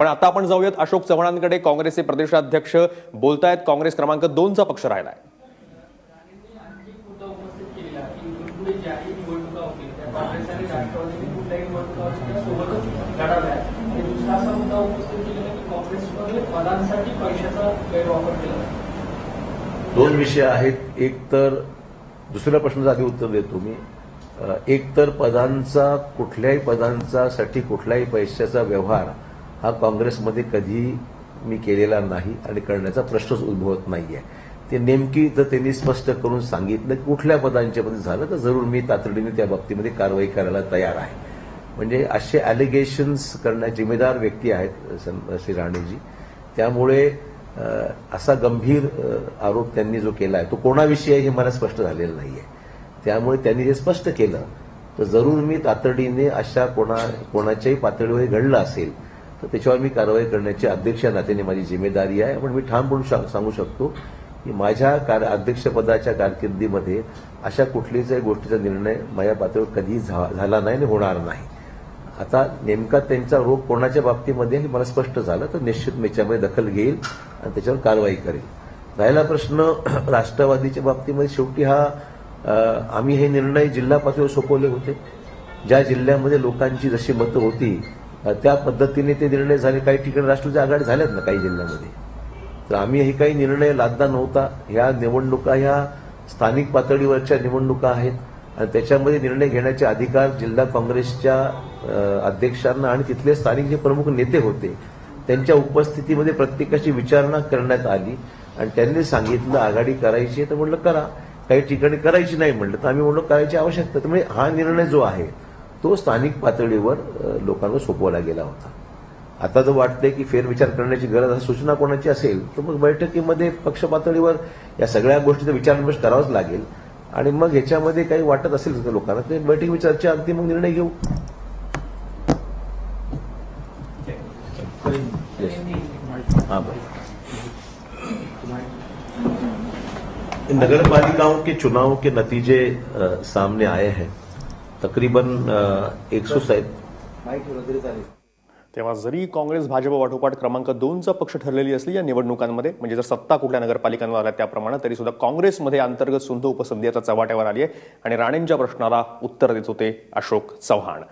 पण आता आपण जाऊयात अशोक चव्हाणांकडे. काँग्रेसचे प्रदेशाध्यक्ष बोलतायत. काँग्रेस क्रमांक दोनचा पक्ष राहिलाय. दोन विषय आहेत. एक तर दुसऱ्या प्रश्नाचं आधी उत्तर देतो मी. एक तर पदांचा कुठल्याही पदांचा साठी कुठल्याही पैशाचा व्यवहार हा काँग्रेसमध्ये कधी मी केलेला नाही आणि करण्याचा प्रश्नच उद्भवत नाहीये. ते नेमकी जर त्यांनी स्पष्ट करून सांगितलं की कुठल्या पदांच्या मध्ये झालं तर जरूर मी तातडीने त्या बाबतीमध्ये कारवाई करायला तयार आहे. म्हणजे असे अलिगेशन्स करण्या जिम्मेदार व्यक्ती आहेत सं- श्री राणेजी. त्यामुळे असा गंभीर आरोप त्यांनी जो केला आहे तो कोणाविषयी आहे हे मला स्पष्ट झालेलं नाहीये. त्यामुळे त्यांनी जे स्पष्ट केलं तर जरूर मी तातडीने अशा कोणा कोणाच्याही पातळीवर घडलं असेल तर त्याच्यावर मी कारवाई करण्याची अध्यक्ष नात्याने माझी जिम्मेदारी आहे. पण मी ठामपणे सांगू शकतो की माझ्या कार अध्यक्षपदाच्या कारकिर्दीमध्ये अशा कुठल्याही गोष्टीचा निर्णय माझ्या पातळीवर कधीही झा- झाला नाही आणि होणार नाही. आता नेमका त्यांचा रोग कोणाच्या बाबतीमध्ये हे मला स्पष्ट झालं तर निश्चित मी याच्यामध्ये दखल घेईल आणि त्याच्यावर कारवाई करेल. राहिला प्रश्न राष्ट्रवादीच्या बाबतीमध्ये शेवटी हा आम्ही हे निर्णय जिल्हा पातळीवर सोपवले होते. ज्या जिल्ह्यामध्ये लोकांची जशी मतं होती त्या पद्धतीने ते निर्णय झाले. काही ठिकाणी राष्ट्रवादी आघाडी झाल्यात ना काही जिल्ह्यामध्ये. तर आम्ही हे काही निर्णय लादला नव्हता. ह्या निवडणुका ह्या स्थानिक पातळीवरच्या निवडणुका आहेत. आणि त्याच्यामध्ये निर्णय घेण्याचे अधिकार जिल्हा काँग्रेसच्या अध्यक्षांना आणि तिथले स्थानिक जे प्रमुख नेते होते त्यांच्या उपस्थितीमध्ये प्रत्येकाची विचारणा करण्यात आली. आणि त्यांनी सांगितलं आघाडी करायची आहे तर म्हणलं करा. काही ठिकाणी करायची नाही म्हणलं तर आम्ही म्हणलो करायची आवश्यकता म्हणजे हा निर्णय जो आहे तो स्थानिक पातळीवर लोकांना लोकांवर सोपवला गेला होता. आता जर वाटतंय की फेरविचार करण्याची गरज आहे सूचना कोणाची असेल तर मग बैठकीमध्ये पक्ष पातळीवर या सगळ्या गोष्टीचा विचारविमर्श करावाच लागेल. आणि मग ह्याच्यामध्ये काही वाटत असेल तर लोकांना ते बैठकी चर्चा अंतिम मग निर्णय घेऊ. हाँ भाई नगरपालिकाओं के चुनाव के नतीजे सामने आए हैं। तकरीबन एक सौ तेव्हा जरी काँग्रेस भाजप वाठोपाठ क्रमांक दोनचा पक्ष ठरलेली असली या निवडणुकांमध्ये म्हणजे जर सत्ता कुठल्या नगरपालिकांवर आल्या त्याप्रमाणे तरी सुद्धा काँग्रेसमध्ये अंतर्गत सुंद उपसंधी आता चव्हाट्यावर आली आहे. आणि राणेंच्या प्रश्नाला उत्तर देत होते अशोक चव्हाण.